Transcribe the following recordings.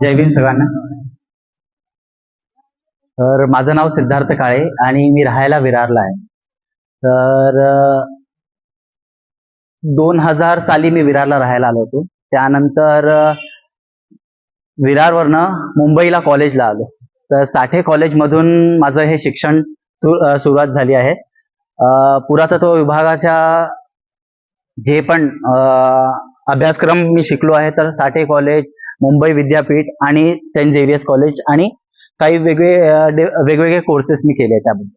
जय भीम सगळ्यांना. तर माझं नाव सिद्धार्थ काळे आणि मी राहायला विरारला आहे. तर दोन हजार साली मी विरारला राहायला आलो होतो. त्यानंतर विरारवरनं मुंबईला कॉलेजला आलो. तर साठे कॉलेजमधून माझं हे शिक्षण सुरुवात झाली आहे. पुरातत्व विभागाच्या जे पण अभ्यासक्रम मी शिकलो आहे तर साठे कॉलेज मुंबई विद्यापीठ आणि सेंट झेवियर्स कॉलेज आणि काही वेगळे वेगवेगळे कोर्सेस मी केले त्याबद्दल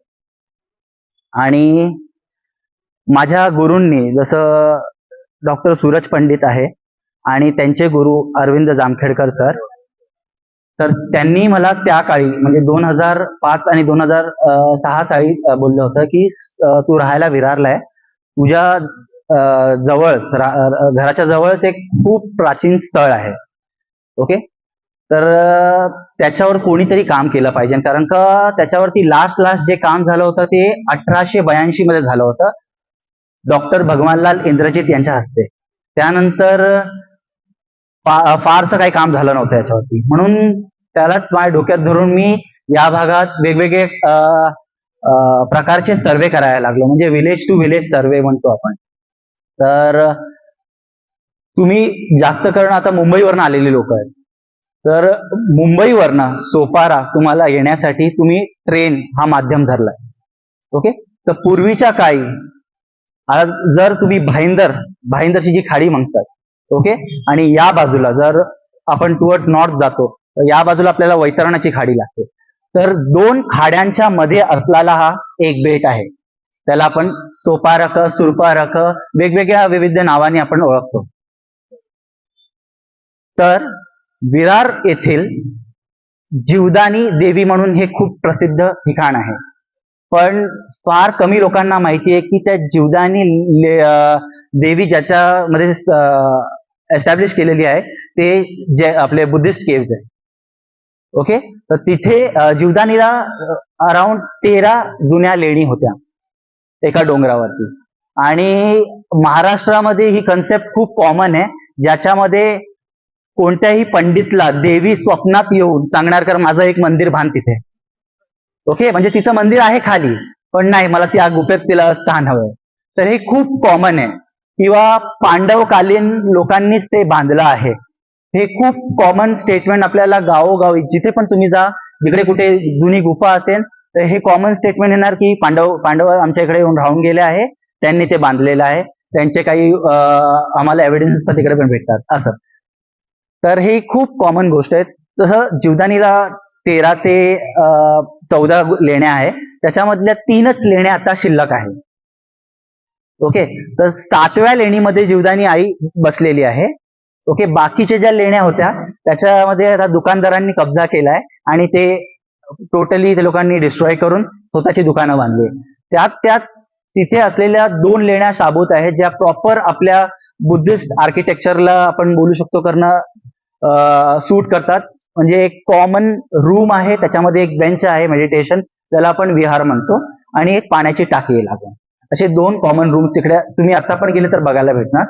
आणि माझ्या गुरूंनी जसं डॉक्टर सूरज पंडित आहे आणि त्यांचे गुरु अरविंद जामखेडकर सर तर त्यांनी मला त्या काळी म्हणजे दोन हजार पाच आणि दोन हजार सहा साली बोललं होतं की तू राहायला विरारलाय. तुझ्या जवळ जवळच घराच्या जवळच एक खूप प्राचीन स्थळ आहे. ओके? तर त्याच्यावर कोणीतरी काम केलं पाहिजे. कारण का त्याच्यावरती लास्ट लास्ट जे काम झालं होतं ते अठराशे ब्याऐंशी मध्ये झालं होतं. डॉक्टर भगवानलाल इंद्रजित यांच्या हस्ते. त्यानंतर फारसं काही काम झालं नव्हतं याच्यावरती. म्हणून त्यालाच माझ्या डोक्यात धरून मी या भागात वेगवेगळे प्रकारचे सर्वे करायला लागलो. म्हणजे विलेज टू विलेज सर्वे म्हणतो आपण. तर तुम्ही जास्त करून आता मुंबईवरनं आलेले लोक आहेत. तर मुंबईवरनं सोपारा तुम्हाला येण्यासाठी तुम्ही ट्रेन हा माध्यम धरलाय. ओके तर पूर्वीच्या काळी जर तुम्ही भाईंदर भाईंदरची जी खाडी म्हणतात. ओके आणि या बाजूला जर आपण टुवर्ड्स नॉर्थ जातो या बाजूला आपल्याला वैतरणाची खाडी लागते. तर दोन खाड्यांच्या मध्ये असलेला हा एक बेट आहे. त्याला आपण सोपारक सुरपारक वेगवेगळ्या विविध नावाने आपण ओळखतो. तर विरार येथील जीवदानी देवी म्हणून हे खूप प्रसिद्ध ठिकाण आहे. पण फार कमी लोकांना माहिती आहे की त्या जीवदानी अं, देवी ज्याच्यामध्ये एस्टॅब्लिश केलेली आहे ते जे आपले बुद्धिस्ट केव्ह आहे ओके? तर तिथे जीवदानीला अराउंड तेरा जुन्या लेणी होत्या. एका डोंगरावरती. आणि महाराष्ट्रामध्ये ही कन्सेप्ट खूप कॉमन आहे. ज्याच्यामध्ये कोणत्याही पंडितला देवी स्वप्नात येऊन सांगणार कर माझं एक मंदिर बांध तिथे. ओके? म्हणजे तिचं मंदिर आहे खाली पण नाही मला त्या गुफेत तिला स्थान हवंय. तर हे खूप कॉमन आहे. किंवा पांडवकालीन लोकांनीच ते बांधलं आहे. हे खूप कॉमन स्टेटमेंट आपल्याला गावोगावी जिथे पण तुम्ही जा जिकडे कुठे जुनी गुफा असेल तर हे कॉमन स्टेटमेंट येणार की पांडव पांडव आमच्या इकडे येऊन राहून गेले आहे त्यांनी ते बांधलेलं आहे त्यांचे काही आम्हाला एव्हिडन्स तिकडे पण भेटतात असं. तर ही खूप कॉमन गोष्ट आहे. तसं जीवदानीला तेरा ते चौदा लेण्या आहे. त्याच्यामधल्या तीनच लेण्या आता शिल्लक आहे. ओके? तर सातव्या लेणीमध्ये जीवदानी आई बसलेली आहे. ओके बाकीच्या ज्या लेण्या होत्या त्याच्यामध्ये आता दुकानदारांनी कब्जा केलाय आणि ते टोटली ते लोकांनी डिस्ट्रॉय करून स्वतःची दुकानं बांधली त्यात त्यात तिथे असलेल्या दोन लेण्या शाबूत आहेत ज्या प्रॉपर आपल्या बुद्धिस्ट आर्किटेक्चरला आपण बोलू शकतो करणं सूट करतात. म्हणजे एक कॉमन रूम आहे त्याच्यामध्ये एक बेंच आहे मेडिटेशन त्याला आपण विहार म्हणतो आणि एक पाण्याची टाकी लागून. असे दोन कॉमन रूम्स तिकडे तुम्ही आता पण गेले तर बघायला भेटणार.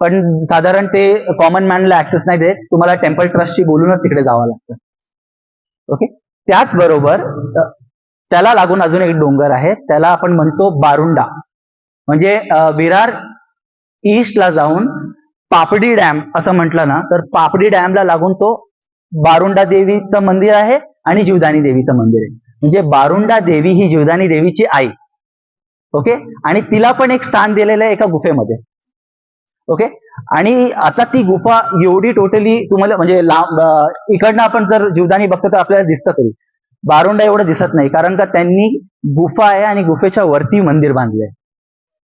पण साधारण ते कॉमन मॅनला ऍक्सेस नाही देत. तुम्हाला टेम्पल ट्रस्टशी बोलूनच तिकडे जावं लागतं. ओके त्याचबरोबर त्याला लागून अजून एक डोंगर आहे. त्याला आपण म्हणतो बारुंडा. म्हणजे विरार ईस्टला जाऊन पापडी डॅम असं म्हटलं ना तर पापडी डॅमला लागून तो बारुंडा देवीचं मंदिर आहे आणि जीवदानी देवीचं मंदिर आहे. म्हणजे बारुंडा देवी ही जीवदानी देवीची आई. ओके आणि तिला पण एक स्थान दिलेलं आहे एका गुफेमध्ये. ओके आणि आता ती गुफा एवढी टोटली तुम्हाला म्हणजे लांब इकडनं आपण जर जीवदानी बघतो तर आपल्याला दिसतं तरी. बारोंडा एवढं दिसत नाही कारण का त्यांनी गुफा आहे आणि गुफेच्या वरती मंदिर बांधलंय.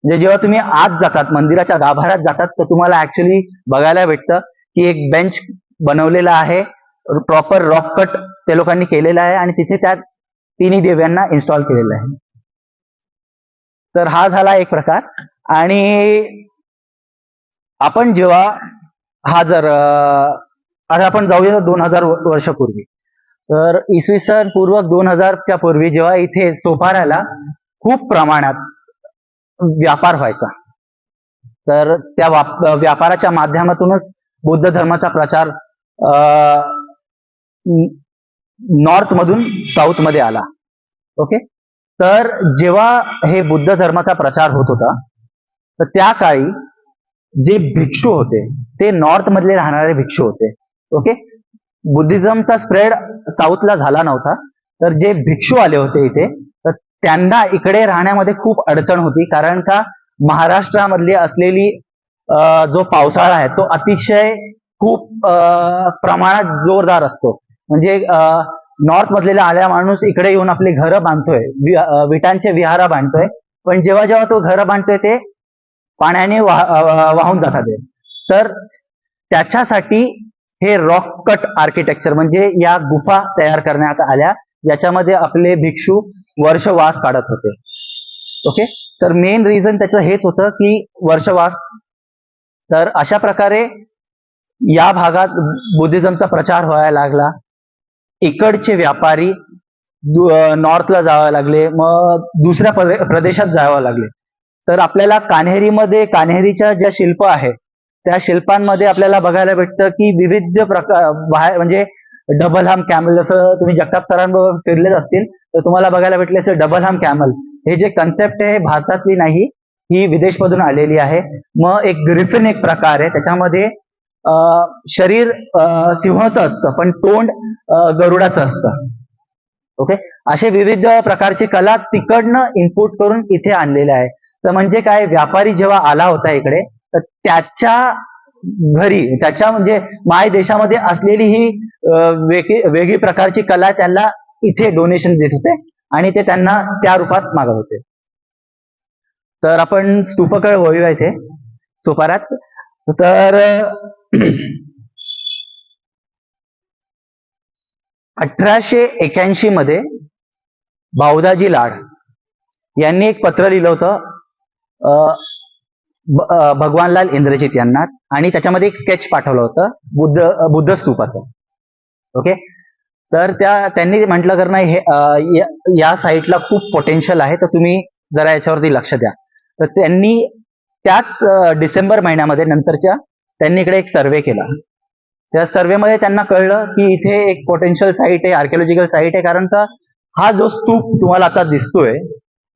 म्हणजे जेव्हा तुम्ही आत जातात मंदिराच्या गाभाऱ्यात जातात तर तुम्हाला ऍक्च्युली बघायला भेटतं की एक बेंच बनवलेला आहे प्रॉपर रॉक कट त्या लोकांनी केलेला आहे आणि तिथे त्या तिन्ही देव्यांना इन्स्टॉल केलेलं आहे. तर हा झाला एक प्रकार. आणि आपण जेव्हा हा जर आता आपण जाऊया दोन हजार वर्षापूर्वी. तर इसवी सन पूर्व दोन हजारच्या पूर्वी जेव्हा इथे सोपाऱ्याला खूप प्रमाणात व्यापार व्हायचा. तर त्या व्यापाराच्या माध्यमातूनच बुद्ध धर्माचा प्रचार नॉर्थ मधून साऊथमध्ये आला. ओके तर जेव्हा हे बुद्ध धर्माचा प्रचार होत होता तर त्या काळी जे भिक्षू होते ते नॉर्थ मधले राहणारे भिक्षू होते. ओके बुद्धिझमचा स्प्रेड साऊथला झाला नव्हता. तर जे भिक्षू आले होते इथे तर त्यांना इकडे राहण्यामध्ये खूप अडचण होती. कारण का? महाराष्ट्रामधली असलेली जो पावसाळा आहे तो अतिशय खूप अं, प्रमाणात जोरदार असतो. म्हणजे नॉर्थ मधलेला आल्या माणूस इकडे येऊन आपली घरं बांधतोय विटांचे विहारा बांधतोय. पण जेव्हा जेव्हा तो घरं बांधतोय ते पाण्याने वाह- वाहून जातात तर त्याच्यासाठी हे रॉक कट आर्किटेक्चर म्हणजे या गुफा तयार करण्यात आल्या याच्यामध्ये आपले भिक्षू वर्षवास काढत होते. ओके तर मेन रिझन त्याचं हेच होतं की वर्षवास. तर अशा प्रकारे या भागात बुद्धिझमचा प्रचार व्हायला लागला. इकडचे व्यापारी नॉर्थला जावं लागले मग दुसऱ्या प्रदेशात जावं लागले. तर आपल्याला कान्हेरीमध्ये कान्हेरीच्या ज्या शिल्प आहेत त्या शिल्पांमध्ये आपल्याला बघायला भेटतं की विविध प्रकार बाहेर म्हणजे डबल हाम कॅमल जसं तुम्ही जगताप सरांबरोबर फिरलेच असतील तर तुम्हाला बघायला भेटले असेल डबल हाम कॅमल हे जे कन्सेप्ट आहे भारतातली नाही ही विदेशमधून आलेली आहे. मग एक ग्रिफिन एक प्रकार आहे त्याच्यामध्ये शरीर सिंहाचं असतं पण तोंड गरुडाचं असतं. ओके? असे विविध प्रकारची कला तिकडनं इनपुट करून इथे आणलेले आहे तर म्हणजे काय व्यापारी जेव्हा आला होता इकडे तर त्याच्या घरी त्याच्या म्हणजे माय देशामध्ये असलेली ही वेगळी वेगळी प्रकारची कला त्यांना इथे डोनेशन देत होते आणि ते त्यांना त्या रूपात मागत होते. तर आपण स्तूपकळ वळूया इथे सुपारात तर अठराशे एक्याऐंशी मध्ये भाऊदाजी लाड यांनी एक पत्र लिहिलं होतं भगवानलाल इंद्रजित यांना आणि त्याच्यामध्ये एक स्केच पाठवलं होतं बुद्ध बुद्ध स्तूपाचं. ओके? तर त्या त्यांनी म्हटलं करणं हे या- साईटला खूप पोटेन्शियल आहे तर तुम्ही जरा याच्यावरती लक्ष द्या. तर त्यांनी त्याच डिसेंबर महिन्यामध्ये नंतरच्या त्यांनी इकडे एक सर्वे केला. त्या सर्वेमध्ये त्यांना कळलं की इथे एक पोटेन्शियल साईट आहे आर्किओलॉजिकल साईट आहे कारण का हा जो स्तूप तुम्हाला आता दिसतोय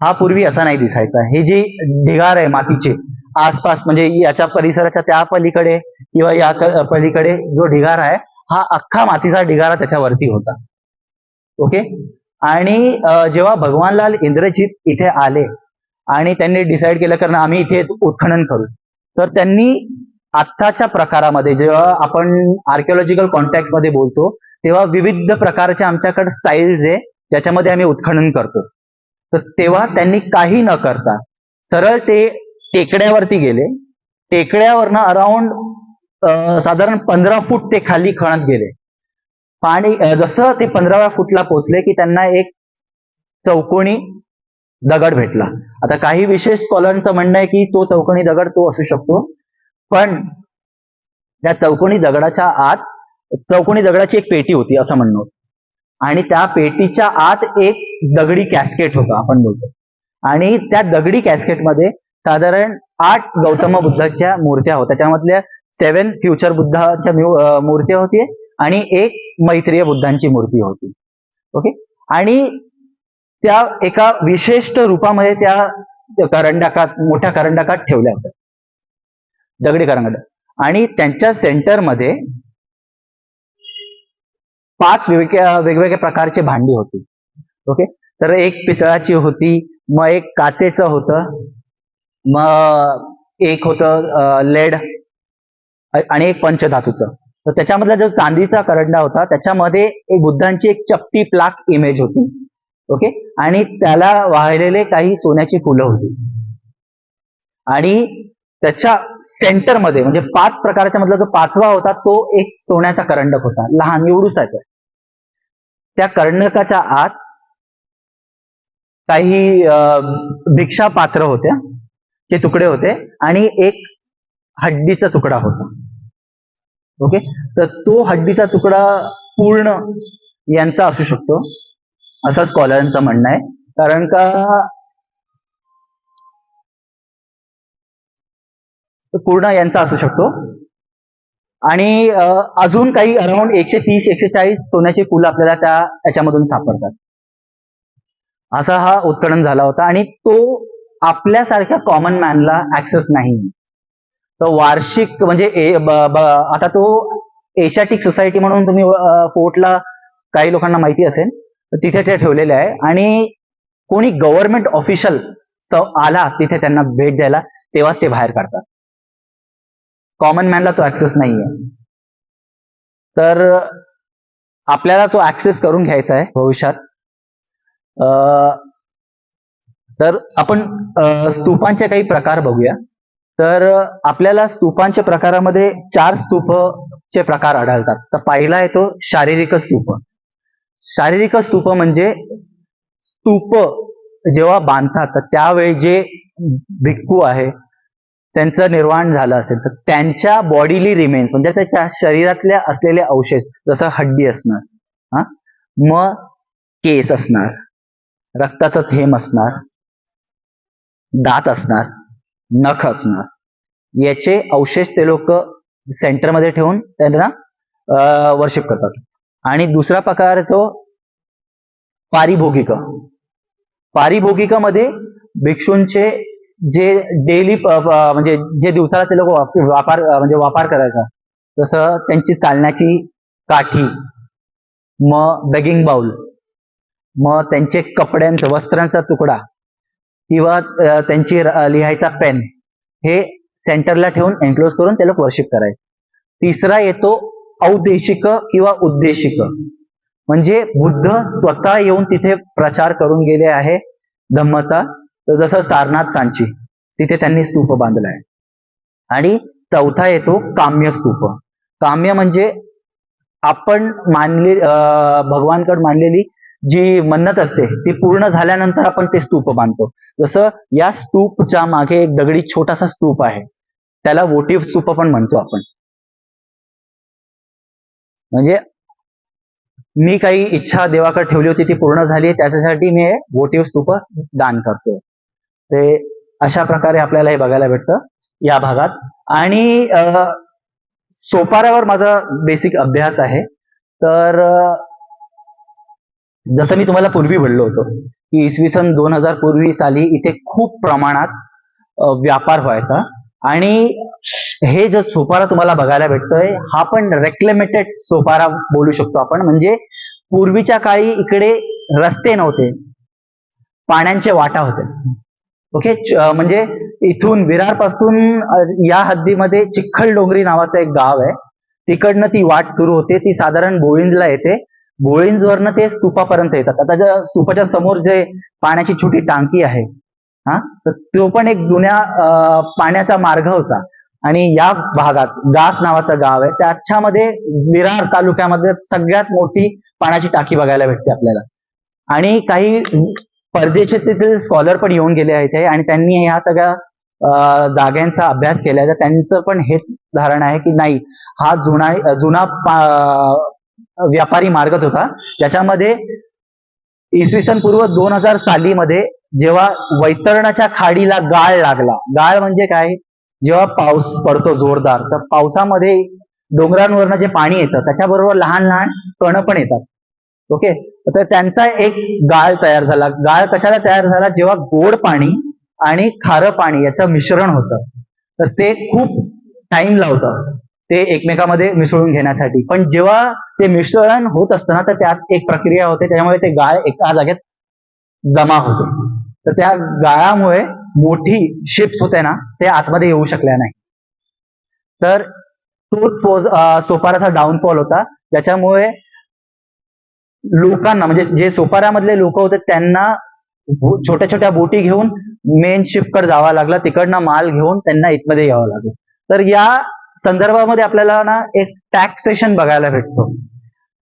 हा पूर्वी असा नाही दिसायचा. हे जी ढिगार आहे मातीचे आसपास म्हणजे याच्या परिसराच्या त्या पलीकडे किंवा या पलीकडे जो ढिगारा आहे हा अख्खा मातीचा ढिगारा त्याच्यावरती होता. ओके? आणि जेव्हा भगवानलाल इंद्रजित इथे आले आणि त्यांनी डिसाईड केलं कारण आम्ही इथे उत्खनन करू. तर त्यांनी आत्ताच्या प्रकारामध्ये जेव्हा आपण आर्किओलॉजिकल कॉन्टॅक्टमध्ये बोलतो तेव्हा विविध प्रकारचे आमच्याकडे स्टाईल्स आहे ज्याच्यामध्ये आम्ही उत्खनन करतो. तर तेव्हा त्यांनी काही न करता सरळ ते टेकड्यावरती गेले. टेकड्यावरनं अराउंड साधारण पंधरा फूट ते खाली खणत गेले. पाणी जसं ते पंधराव्या फुटला पोहोचले की त्यांना एक चौकोनी दगड भेटला. आता काही विशेष स्कॉलरचं म्हणणं आहे की तो चौकोनी दगड तो असू शकतो. पण त्या चौकोनी दगडाच्या आत चौकोनी दगडाची एक पेटी होती असं म्हणणं आणि त्या पेटीच्या आत एक दगडी कॅस्केट होता आपण बोलतो. आणि त्या दगडी कॅस्केटमध्ये साधारण आठ गौतम बुद्धाच्या मूर्त्या होत्या. त्यामधल्या सेवन फ्युचर बुद्धाच्या मूर्त्या होती आणि एक मैत्रीय बुद्धांची मूर्ती होती. ओके आणि त्या एका विशिष्ट रूपामध्ये त्या करंडकात मोठ्या करंडकात ठेवल्या होत्या. दगडी करंडक आणि त्यांच्या सेंटरमध्ये पाच वेगवेगळ्या वेगवेगळ्या प्रकारचे भांडी होती. ओके तर एक पितळाची होती मग एक काचेचं होतं मग एक होतं लेड आणि एक पंचधातूचं. तर त्याच्यामधला जो चांदीचा करंडा होता त्याच्यामध्ये एक बुद्धांची एक चपटी प्लाक इमेज होती. ओके आणि त्याला वाहिलेले काही सोन्याची फुलं होती. आणि त्याच्या सेंटरमध्ये म्हणजे पाच प्रकारच्या मधला जो पाचवा होता तो एक सोन्याचा करंडक होता लहान एवढूसाचा. त्या कर्णकाच्या आत काही भिक्षा पात्र होत्या ते तुकडे होते आणि एक हड्डीचा तुकडा होता. ओके? तर तो हड्डीचा तुकडा पूर्ण यांचा असू शकतो. असं स्कॉलरांचं म्हणणं आहे. कारण का पूर्ण यांचा असू शकतो. आणि अजून काही अराउंड एकशे तीस एकशे चाळीस सोन्याचे फुलं आपल्याला त्या याच्यामधून सापडतात. असा हा उत्खनन झाला होता आणि तो आपल्यासारख्या कॉमन मॅनला ऍक्सेस नाही. तर वार्षिक म्हणजे आता तो एशियाटिक सोसायटी म्हणून तुम्ही फोर्टला काही लोकांना माहिती असेल तर तिथे ते ठेवलेले आहे. आणि कोणी गव्हर्नमेंट ऑफिशियल आला तिथे त्यांना भेट द्यायला तेव्हाच ते बाहेर काढतात. कॉमन मॅनला तो ऍक्सेस नाहीये. तर आपल्याला तो ऍक्सेस करून घ्यायचा आहे भविष्यात. अं, तर आपण स्तूपांचे काही प्रकार बघूया. तर आपल्याला स्तूपांच्या प्रकारामध्ये चार स्तूपचे प्रकार आढळतात. तर पहिला येतो शारीरिक स्तूप. शारीरिक स्तूप म्हणजे स्तूप जेव्हा बांधतात तर त्यावेळी जे भिक्खू आहे त्यांचं निर्वाण झालं असेल तर त्यांच्या बॉडीली रिमेन्स म्हणजे त्याच्या शरीरातल्या असलेले अवशेष जसं हड्डी असणार हा? मग केस असणार रक्ताचं थेंब असणार दात असणार नख असणार. याचे अवशेष ते लोक सेंटरमध्ये ठेवून त्यांना वर्शिप करतात. आणि दुसरा प्रकार तो पारिभोगिक. पारिभोगिकामध्ये भिक्षूंचे जे डेली म्हणजे जे दिवसाला ते लोक व्यापार म्हणजे वापर करायचा जसं त्यांची चालण्याची काठी मग बेगिंग बाउल मग त्यांचे कपड्यांचा वस्त्रांचा तुकडा किंवा त्यांची लिहायचा पेन हे सेंटरला ठेवून एन्क्लोज करून ते लोक वर्षिप करायचे. तिसरा येतो औदेशिक किंवा उद्देशिक. म्हणजे बुद्ध स्वतः येऊन तिथे प्रचार करून गेले आहे धम्मचा तर जसं सारनाथ सांची तिथे त्यांनी स्तूप बांधला आहे आणि चौथा येतो काम्य स्तूप. काम्य म्हणजे आपण मानले अं, भगवानकडे मानलेली जी मन्नत असते ती पूर्ण झाल्यानंतर आपण ते स्तूप बांधतो. जसं या स्तूपच्या मागे एक दगडी छोटासा स्तूप आहे त्याला वोटिव्ह स्तूप पण म्हणतो आपण. म्हणजे मी काही इच्छा देवाकडे ठेवली होती ती पूर्ण झाली त्याच्यासाठी मी वोटिव्ह स्तूप दान करतो ते अशा प्रकारे आपल्याला हे बघायला भेटतं या भागात. आणि सोपाऱ्यावर माझा बेसिक अभ्यास आहे. तर जसं मी तुम्हाला पूर्वी बोललो होतो की इसवी सन दोन हजार पूर्वी साली इथे खूप प्रमाणात व्यापार व्हायचा. आणि हे जो सोपारा तुम्हाला बघायला भेटतोय हा पण रेक्लेमेटेड सोपारा बोलू शकतो आपण. म्हणजे पूर्वीच्या काळी इकडे रस्ते नव्हते. पाण्याचे वाटा होते. ओके म्हणजे इथून विरारपासून या हद्दीमध्ये चिखल डोंगरी नावाचं एक गाव आहे. तिकडनं ती वाट सुरू होते. ती साधारण बोळिंजला येते. बोळिंजवरनं ते स्तूपापर्यंत येतात. आता ज्या स्तूपाच्या समोर जे पाण्याची छोटी टांकी आहे हा तर तो पण एक जुन्या पाण्याचा मार्ग होता. आणि या भागात गास नावाचं गाव आहे. त्याच्यामध्ये विरार तालुक्यामध्ये सगळ्यात मोठी पाण्याची टाकी बघायला भेटते आपल्याला. आणि काही परदेशातील स्कॉलर पण येऊन गेले आहेत आणि त्यांनी ह्या सगळ्या जाग्यांचा अभ्यास केला तर त्यांचं पण हेच धारणा आहे की नाही हा जुना जुना व्यापारी मार्गच होता. ज्याच्यामध्ये इसवी सन पूर्व दोन हजार साली मध्ये जेव्हा वैतरणाच्या खाडीला गाळ लागला. गाळ म्हणजे काय? जेव्हा पाऊस पडतो जोरदार तर पावसामध्ये डोंगरांवरनं जे पाणी येतं त्याच्याबरोबर लहान लहान कण पण येतात. ओके? तर त्यांचा एक गाळ तयार झाला. गाळ कशाला तयार झाला? जेव्हा गोड पाणी आणि खारं पाणी याचं मिश्रण होतं तर ते खूप टाइम लावतं ते एकमेकामध्ये मिसळून घेण्यासाठी. पण जेव्हा ते मिश्रण होत असतं ना तर त्यात एक प्रक्रिया होते. त्याच्यामुळे ते गाळ एका जागेत जमा होते. तर त्या गाळामुळे मोठी शिप्स होते ना ते आतमध्ये येऊ शकल्या नाही. तर तोच सोपाराचा डाऊनफॉल होता. ज्याच्यामुळे लोकांना म्हणजे जे सोपाऱ्यामधले लोक होते त्यांना छोट्या छोट्या बोटी घेऊन मेन शिपकडे जावं लागला तिकडनं माल घेऊन त्यांना इथमध्ये यावं लागलं. तर या संदर्भामध्ये आपल्याला ना एक टॅक्सेशन बघायला भेटतो.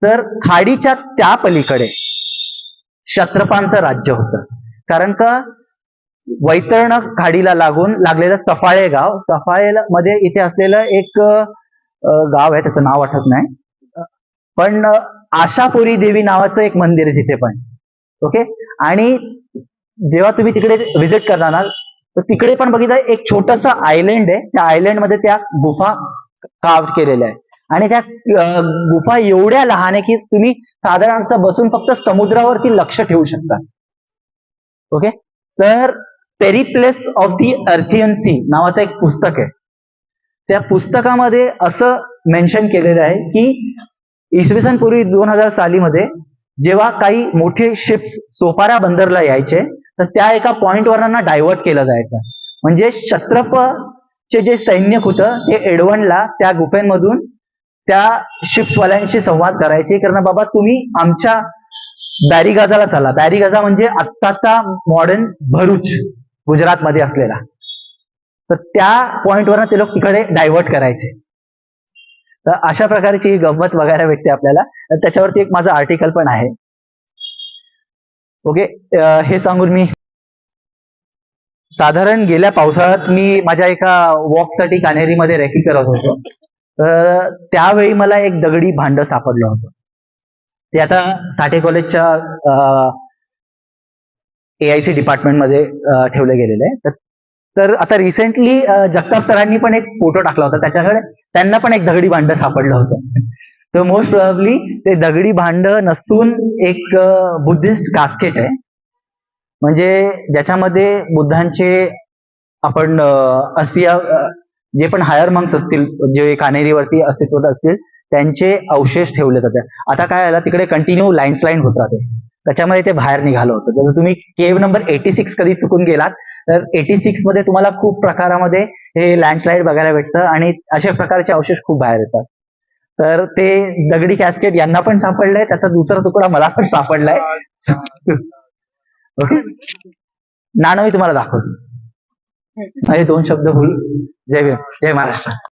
तर खाडीच्या त्या पलीकडे क्षत्रपांचं राज्य होतं. कारण का? वैतरण खाडीला लागून लागलेलं सफाळे गाव सफाळे मध्ये इथे असलेलं एक गाव आहे त्याचं नाव आठवत नाही. पण आशापुरी देवी नावाचं एक मंदिर आहे तिथे पण. ओके? आणि जेव्हा तुम्ही तिकडे व्हिजिट करणार ना तर तिकडे पण बघितलं एक छोटस आयलंड आहे. त्या आयलंडमध्ये त्या गुफा काव केलेल्या आहे आणि त्या गुफा एवढ्या लहान आहे की तुम्ही साधारण बसून फक्त समुद्रावरती लक्ष ठेवू शकता. ओके? तर पेरिप्लेस ऑफ दी अर्थियन सी नावाचं एक पुस्तक आहे. त्या पुस्तकामध्ये असं मेन्शन केलेलं आहे की इसवी सन पूर्वी दोन हजार सालीमध्ये जेव्हा काही मोठे शिप्स सोपारा बंदरला यायचे तर त्या एका पॉईंटवर डायव्हर्ट केलं जायचं. म्हणजे क्षत्रपचे जे सैन्य होतं ते एडवणला त्या गुफेमधून त्या शिप्सवाल्यांशी संवाद करायचे कारण बाबा तुम्ही आमच्या बॅरीगाजाला चला. बॅरीगाजा म्हणजे आत्ताचा मॉडर्न भरूच गुजरातमध्ये असलेला. तर त्या पॉईंटवर ते लोक तिकडे डायव्हर्ट करायचे. तर अशा प्रकारची ही गंमत बघायला भेटते आपल्याला. तर त्याच्यावरती एक माझं आर्टिकल पण आहे. ओके हे सांगून मी साधारण गेल्या पावसाळ्यात मी माझ्या एका वॉकसाठी कानेरीमध्ये रेकी करत होतो. तर त्यावेळी मला एक दगडी भांड सापडलं होतं. ते आता साठे कॉलेजच्या एआयसी डिपार्टमेंटमध्ये ठेवलं गेलेलं आहे. तर- तर आता रिसेंटली जगताप सरांनी पण एक फोटो टाकला होता. त्याच्याकडे त्यांना पण एक दगडी भांड सापडलं होतं. तर मोस्ट प्रॉब्ली ते दगडी भांड नसून एक बुद्धिस्ट कास्केट आहे. म्हणजे ज्याच्यामध्ये बुद्धांचे आपण असिया जे पण हायर मंक्स असतील जे कानेरीवरती अस्तित्वात असतील त्यांचे अवशेष ठेवले जाते आता काय झालं तिकडे कंटिन्यू लँडस्लाईड होत राहते. त्याच्यामध्ये ते बाहेर निघालं होतं. जर तुम्ही केव नंबर एटी सिक्स कधी चुकून गेलात तर एटी सिक्समध्ये तुम्हाला खूप प्रकारामध्ये हे लँडस्लाईड बघायला भेटतं आणि अशा प्रकारचे अवशेष खूप बाहेर येतात. तर ते दगडी कॅस्केट यांना पण सापडलंय त्याचा दुसरा तुकडा मला पण सापडलाय. ओके नाणं मी तुम्हाला दाखवतो. हे दोन शब्द बोल जय भीम. जय महाराष्ट्र.